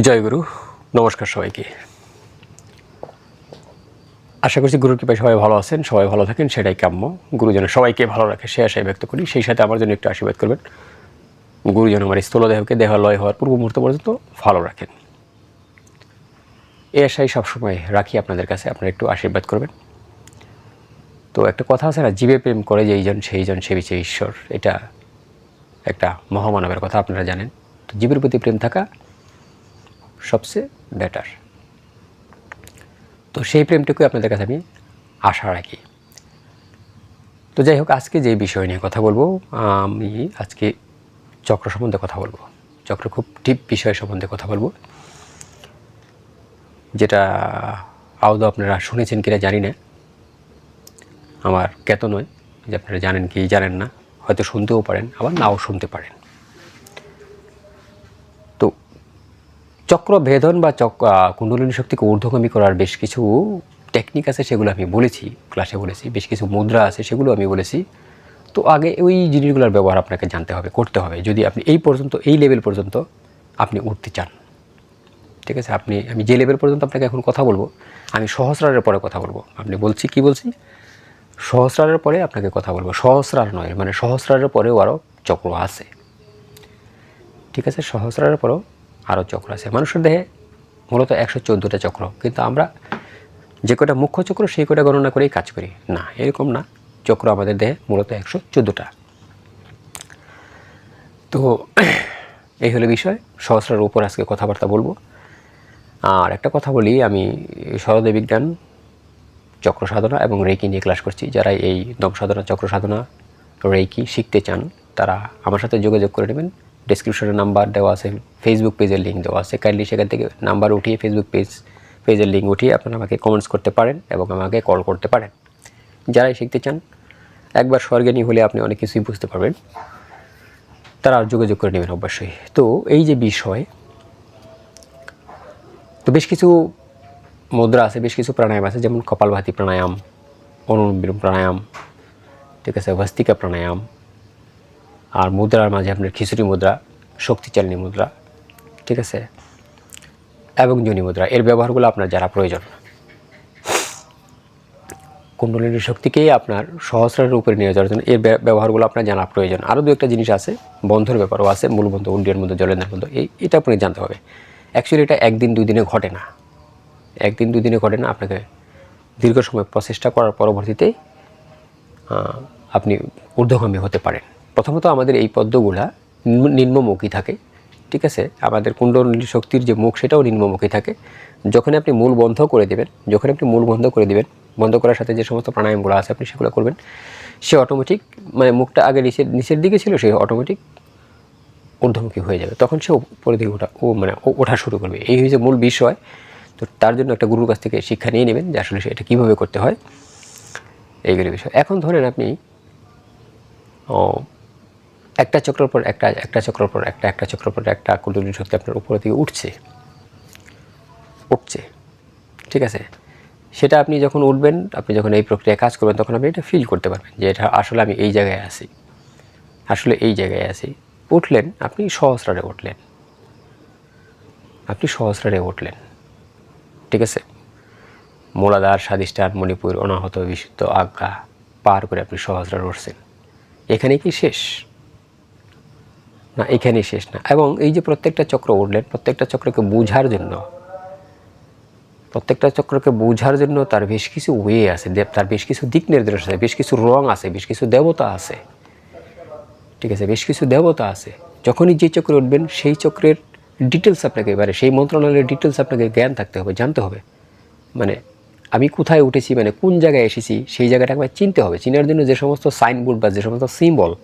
জয় গুরু, নমস্কার সবাইকে। আশা করছি গুরুর কৃপায় সবাই ভালো আছেন, সবাই ভালো থাকেন, সেটাই কাম্য। গুরু যেন সবাইকে ভালো রাখে, সে আশায় ব্যক্ত করি। সেই সাথে আমার জন্য একটু আশীর্বাদ করবেন। গুরু যেন আমার স্থলদেহকে দেহ লয় হওয়ার পূর্ব মুহূর্ত পর্যন্ত ভালো রাখেন। এ আশাই সবসময় রাখি আপনাদের কাছে, আপনারা একটু আশীর্বাদ করবেন। তো একটা কথা আছে না, জীবে প্রেম করে যেইজন সেইজন সেবিছে ঈশ্বর। এটা একটা মহামানবের কথা, আপনারা জানেন। তো জীবের প্রতি প্রেম থাকা সবচেয়ে বেটার তো সেই প্রেমটুকু আপনাদের কাছে আমি আশা রাখি। তো যাই হোক, আজকে যে বিষয় নিয়ে কথা বলব, আমি আজকে চক্র সম্বন্ধে কথা বলব। চক্র খুব ডিপ বিষয় সম্বন্ধে কথা বলব। যেটা আদৌ আপনারা শুনেছেন কিনা জানি না। আমার জ্ঞাত নয় যে আপনারা জানেন কি জানেন না। হয়তো শুনতেও পারেন, আবার নাও শুনতে পারেন। চক্র ভেদন বা চক কুণ্ডলিনী শক্তিকে ঊর্ধ্বগামী করার বেশ কিছু টেকনিক আছে, সেগুলো আমি বলেছি ক্লাসে বলেছি, বেশ কিছু মুদ্রা আছে, সেগুলো আমি বলেছি। তো আগে ওই জিনিসগুলোর ব্যবহার আপনাকে জানতে হবে, করতে হবে। যদি আপনি এই পর্যন্ত, এই লেভেল পর্যন্ত আপনি উঠতে চান, ঠিক আছে? আপনি, আমি যে লেভেল পর্যন্ত আপনাকে এখন কথা বলব, আমি সহস্রারের পরে কথা বলব। আপনি বলছি কি বলছি? সহস্রারের পরে আপনাকে কথা বলব। সহস্রার নয় মানে সহস্রারের পরেও আরও চক্র আছে। ঠিক আছে? সহস্রারের পরেও আরও চক্র আছে। মানুষের দেহে মূলত একশো চোদ্দোটা চক্র, কিন্তু আমরা যে কটা মুখ্য চক্র সেই কটা গণনা করেই কাজ করি। না, এরকম না। চক্র আমাদের দেহে মূলত একশো চোদ্দোটা। তো এই হলো বিষয়। সহস্রার উপর আজকে কথাবার্তা বলব। আর একটা কথা বলি, আমি সরদে বিজ্ঞান চক্র সাধনা এবং রেকি নিয়ে ক্লাস করছি। যারা এই দম সাধনা চক্র সাধনা রেকি শিখতে চান, তারা আমার সাথে যোগাযোগ করে নেবেন। ডিসক্রিপশনে নাম্বার দেওয়া আছে ফেসবুক পেজের লিঙ্ক দেওয়া আছে। কাইন্ডলি সেখান থেকে নাম্বার উঠিয়ে ফেসবুক পেজ পেজের লিঙ্ক উঠিয়ে আপনারা আমাকে কমেন্টস করতে পারেন এবং আমাকে কল করতে পারেন। যারাই শিখতে চান, একবার স্বর্জ্ঞানী হলে আপনি অনেক কিছুই বুঝতে পারবেন। তারা যোগাযোগ করে নেবেন অবশ্যই। তো এই যে বিষয়, তো বেশ কিছু মুদ্রা আছে, বেশ কিছু প্রাণায়াম আছে, যেমন কপালভাতি প্রাণায়াম অনুবিলোম প্রাণায়াম, ঠিক আছে, ভস্তিকা প্রাণায়াম আর মুদ্রার মাঝে আপনার খিচুড়ি মুদ্রা শক্তিচালিনী মুদ্রা, ঠিক আছে? এবং জনি মুদ্রা, এর ব্যবহারগুলো আপনার যারা প্রয়োজন। কুণ্ডলিনী শক্তিকেই আপনার সহস্রের উপরে নিয়ে যাওয়ার জন্য এর ব্য- ব্যবহারগুলো আপনার জানা প্রয়োজন। আরও দু একটা জিনিস আছে, বন্ধের ব্যাপারও আছে মূল বন্ধ উন্ডিয়ার মধ্যে জলেন্দ্রের মধ্যে এই, এটা আপনাকে জানতে হবে। অ্যাকচুয়ালি এটা একদিন দুই দিনে ঘটে না। একদিন দুই দিনে ঘটে না, আপনাকে দীর্ঘ সময় প্রচেষ্টা করার পরবর্তীতে আপনি ঊর্ধ্বগামী হতে পারেন। প্রথমত আমাদের এই পদ্মগুলা নিম্নমুখী থাকে, ঠিক আছে? আমাদের কুণ্ডলী শক্তির যে মুখ, সেটাও নিম্নমুখী থাকে। যখন আপনি মূল বন্ধ করে দেবেন যখন আপনি মূল বন্ধ করে দেবেন, বন্ধ করার সাথে যে সমস্ত প্রাণায়ামগুলো আছে, আপনি সেগুলো করবেন, সে অটোমেটিক মানে মুখটা আগে নিচের নিচের দিকে ছিল, সে অটোমেটিক ঊর্ধ্বমুখী হয়ে যাবে। তখন সে উপরের দিকে ওঠা ও মানে ওঠা শুরু করবে। এই হচ্ছে মূল বিষয়। তো তার জন্য একটা গুরুর কাছ থেকে শিক্ষা নিয়ে নেবেন যে আসলে এটা কীভাবে করতে হয়। এইগুলি বিষয়। এখন ধরেন আপনি একটা চক্রের পর একটা একটা চক্রের পর একটা একটা চক্রের পর একটা কুণ্ডলী শক্তি আপনার উপরের দিকে উঠছে। উঠছে। ঠিক আছে? সেটা আপনি যখন উঠবেন, আপনি যখন এই প্রক্রিয়ায় কাজ করবেন, তখন আপনি এটা ফিল করতে পারবেন যে এটা আসলে আমি এই জায়গায় আছি। আসলে এই জায়গায় আছি। উঠলেন, আপনি সহস্রারে উঠলেন। আপনি সহস্রারে উঠলেন। ঠিক আছে? মোলাদার স্বাদিষ্টান মণিপুর, অনাহত, বিশুদ্ধ আজ্ঞা পার করে আপনি সহস্রারে উঠছেন। এখানে কি শেষ? না, এখানেই শেষ না। এবং এই যে প্রত্যেকটা চক্র উঠলেন, প্রত্যেকটা চক্রকে বোঝার জন্য, প্রত্যেকটা চক্রকে বোঝার জন্য তার বেশ কিছু ওয়ে আছে তার বেশ কিছু দিক নির্দেশ আছে, বেশ কিছু রং আছে, বেশ কিছু দেবতা আছে। ঠিক আছে, বেশ কিছু দেবতা আছে। যখনই যে চক্রে উঠবেন, সেই চক্রের ডিটেলস আপনাকে এবারে, সেই মন্ত্রণালয়ের ডিটেলস আপনাকে জ্ঞান থাকতে হবে, জানতে হবে। মানে আমি কোথায় উঠেছি মানে কোন জায়গায় এসেছি, সেই জায়গাটা একবার চিনতে হবে। চিনার জন্য যে সমস্ত সাইনবোর্ড বা যে সমস্ত সিম্বল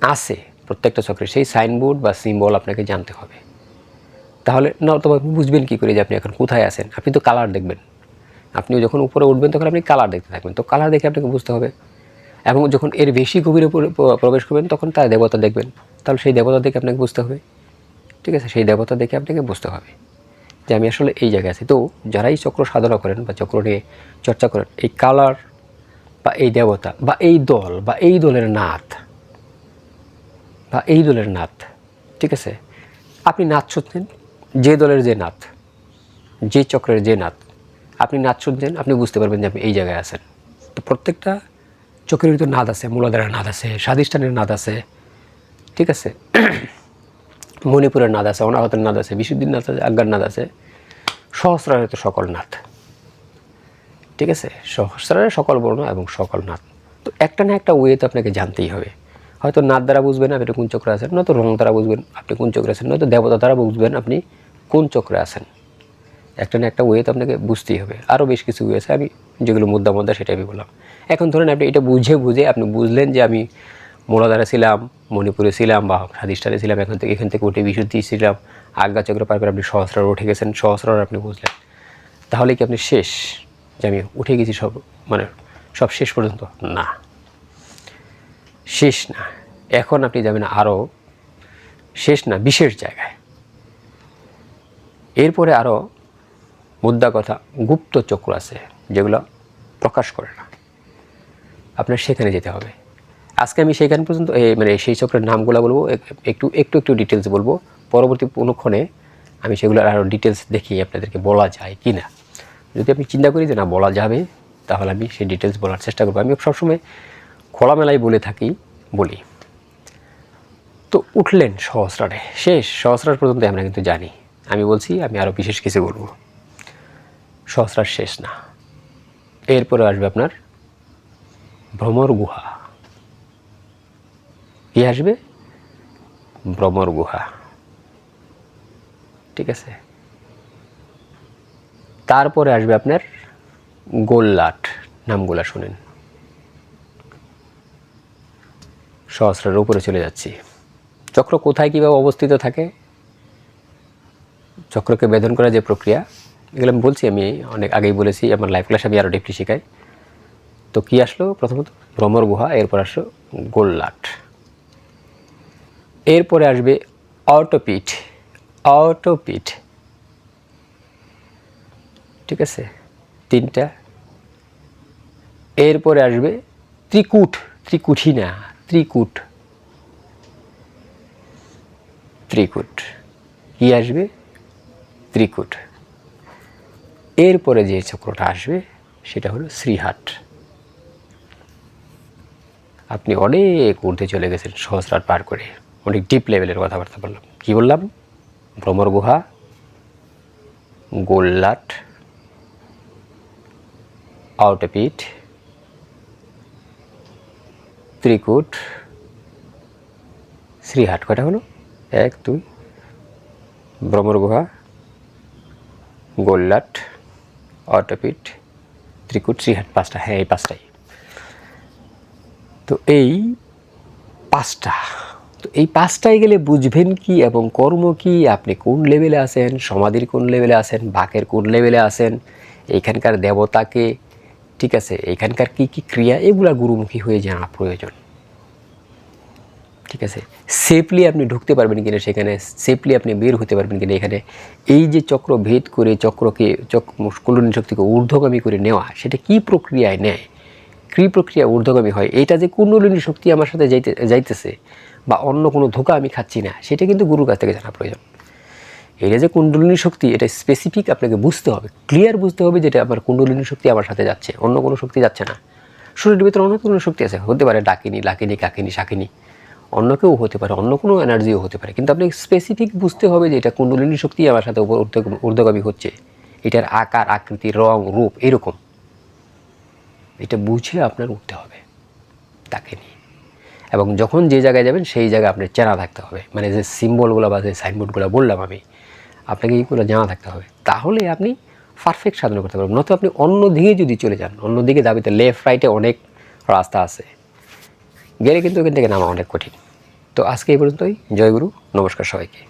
আছে প্রত্যেকটা চক্রের সেই সাইনবোর্ড বা সিম্বল আপনাকে জানতে হবে। তাহলে, না তবে আপনি বুঝবেন কী করে যে আপনি এখন কোথায় আছেন? আপনি তো কালার দেখবেন। আপনি যখন উপরে উঠবেন, তখন আপনি কালার দেখতে থাকবেন। তো কালার দেখে আপনাকে বুঝতে হবে। এবং যখন এর বেশি গভীরে প্র- প্র- প্রবেশ করবেন, তখন তার দেবতা দেখবেন। তাহলে সেই দেবতা দেখে আপনাকে বুঝতে হবে। ঠিক আছে? সেই দেবতা দেখে আপনাকে বুঝতে হবে যে আমি আসলে এই জায়গায় আছি। তো যারাই চক্র সাধনা করেন বা চক্র নিয়ে চর্চা করেন, এই কালার বা এই দেবতা বা এই দল বা এই দলের নাথ বা এই দলের নাথ ঠিক আছে? আপনি নাচ শুনছেন যে দলের যে নাথ যে চক্রের যে নাথ আপনি নাচ শুনছেন আপনি বুঝতে পারবেন যে আপনি এই জায়গায় আছেন। তো প্রত্যেকটা চক্রের ভিতর নাদ আছে মূলাধারের নাদ আছে স্বাদিষ্ঠানের নাদ আছে, ঠিক আছে? মণিপুরের নাদ আছে অনাহতের নাদ আছে, বিশুদ্ধির নাদ আছে, আজ্ঞার নাদ আছে সহস্রারের তো সকল নাথ ঠিক আছে? সহস্রারের সকল বর্ণ এবং সকল নাথ তো একটা না একটা ওয়েতে আপনাকে জানতেই হবে। হয়তো নাথ দ্বারা বুঝবেন আপনি কোন চক্রে আছেন, নয়তো রং দ্বারা বুঝবেন আপনি কোন চক্রে আছেন, নয়তো দেবতা দ্বারা বুঝবেন আপনি কোন চক্রে আছেন। একটা না একটা ওয়েতে আপনাকে বুঝতেই হবে। আরও বেশ কিছু ওয়ে আছে, আমি যেগুলো মুদ্রা মুদ্রা সেটাই আমি বললাম। এখন ধরেন আপনি এটা বুঝে বুঝে আপনি বুঝলেন যে আমি মোলাদারে ছিলাম, মণিপুরে ছিলাম বা স্বাদিষ্ঠানে ছিলাম, এখান থেকে এখান থেকে উঠে বিশুদ্ধি ছিলাম, আজ্ঞা চক্র পার করে আপনি সহস্রার উঠে গেছেন, সহস্রার আপনি বুঝলেন। তাহলে কি আপনি শেষ? যে আমি উঠে গেছি সব মানে সব শেষ পর্যন্ত? না। শেষ না। এখন আপনি যাবেন আরও শেষ না, বিশেষ জায়গায়। এরপরে আরও মুদ্রা কথা, গুপ্ত চক্র আছে, যেগুলো প্রকাশ করে না। আপনার সেখানে যেতে হবে। আজকে আমি সেখান পর্যন্ত মানে সেই চক্রের নামগুলো বলব একটু একটু একটু ডিটেলস বলব। পরবর্তী কোনোক্ষণে আমি সেগুলো আরও ডিটেলস দেখিয়ে আপনাদেরকে বলা যায় কি না যদি আপনি চিন্তা করি যে না, বলা যাবে, তাহলে আমি সেই ডিটেলস বলার চেষ্টা করব। আমি সবসময় খোলামেলায় বলে থাকি, বলি। তো উঠলেন সহস্রারে। শেষ সহস্রার পর্যন্ত আমরা কিন্তু জানি। আমি বলছি, আমি আরও বিশেষ কিছু বলব। সহস্রার শেষ না। এরপরে আসবে আপনার ভ্রমর গুহা। কি আসবে? ভ্রমর গুহা। ঠিক আছে? তারপরে আসবে আপনার গোল্লাট। নামগুলা শুনেন। সহস্রের উপরে চলে যাচ্ছি। চক্র কোথায় কীভাবে অবস্থিত থাকে? চক্রকে বেদন করা যে প্রক্রিয়া, এগুলো আমি বলছি, আমি অনেক আগেই বলেছি, আমার লাইফ ক্লাস আমি আরও ডিপলি শেখাই। তো কি আসলো? প্রথমত ভ্রমর গুহা, এরপর আসলো গোল্লাট। এরপরে আসবে অটোপিট অটোপিট ঠিক আছে? তিনটা। এরপরে আসবে ত্রিকুট। ত্রিকুঠি না ত্রিকুট। ত্রিকুট। কি আসবে? ত্রিকুট। এরপরে যে চক্রটা আসবে, সেটা হলো শ্রীহাট। আপনি অনেক ঊর্ধ্বে চলে গেছেন সহস্রাট পার করে। অনেক ডিপ লেভেলের কথাবার্তা বললাম। কি বললাম? ভ্রমর গুহা, গোল্লাট, আউটপিট ত্রিকুট, শ্রীহাট, কয়টা হলো? এক, দুই ভ্রমর গুহা গোল্লাট, অটোপিট, ত্রিকুট, শ্রীহাট, পাঁচটা। হ্যাঁ এই পাঁচটাই। তো এই পাঁচটা। তো এই পাঁচটায় গেলে বুঝবেন কি এবং কর্ম কি? আপনি কোন লেভেলে আছেন? সমাধির কোন লেভেলে আছেন? বাকের কোন লেভেলে আছেন? এইখানকার দেবতাকে ঠিক আছে, এখানকার কি কি ক্রিয়া এগুলা গুরুমুখী হয়ে জানা প্রয়োজন? ঠিক আছে সেফলি আপনি ঢুকতে পারবেন কিনা সেখানে সেফলি আপনি বের হতে পারবেন কিনা এখানে, এই যে চক্র ভেদ করে চক্রকে চক্র শক্তিকে ঊর্ধ্বগামী করে নেওয়া, সেটা কি প্রক্রিয়ায় নেয়? কী প্রক্রিয়া ঊর্ধ্বগামী হয়? এটা যে কুণ্ডলিনী শক্তি আমার সাথে যাইতে, যাইতেছে, বা অন্য কোনো ধোকা আমি খাচ্ছি না, সেটা কিন্তু গুরুর কাছ থেকে জানা প্রয়োজন। এটা যে কুণ্ডলিনী শক্তি, এটা স্পেসিফিক আপনাকে বুঝতে হবে ক্লিয়ার বুঝতে হবে যেটা আমার কুণ্ডলিনী শক্তি আমার সাথে যাচ্ছে, অন্য কোনো শক্তি যাচ্ছে না। শরীরের ভিতরে অন্য কোনো শক্তি আছে, হতে পারে ডাকিনি, লাকিনি, কাকিনি শাকিনি অন্য কেউ হতে পারে, অন্য কোনো এনার্জিও হতে পারে, কিন্তু আপনি স্পেসিফিক বুঝতে হবে যে এটা কুণ্ডলিনী শক্তি আমার সাথে ঊর্ধ্বগামী হচ্ছে। এটার আকার, আকৃতি, রং, রূপ এরকম। এটা বুঝে আপনার উঠতে হবে, তাকে নিয়ে। এবং যখন যে জায়গায় যাবেন, সেই জায়গায় আপনার চেনা থাকতে হবে। মানে যে সিম্বলগুলো বা যে সাইনবোর্ডগুলো বললাম আমি আপনাকে এইগুলো জানা থাকতে হবে? তাহলে আপনি পারফেক্ট সাধনা করতে পারবেন। নয়তো আপনি অন্য দিকে যদি চলে যান, অন্য দিকে দাবিতে লেফট রাইটে অনেক রাস্তা আছে। গেলে কিন্তু ওখান থেকে নামা অনেক কঠিন। তো আজকে এই পর্যন্তই। জয়গুরু নমস্কার সবাইকে।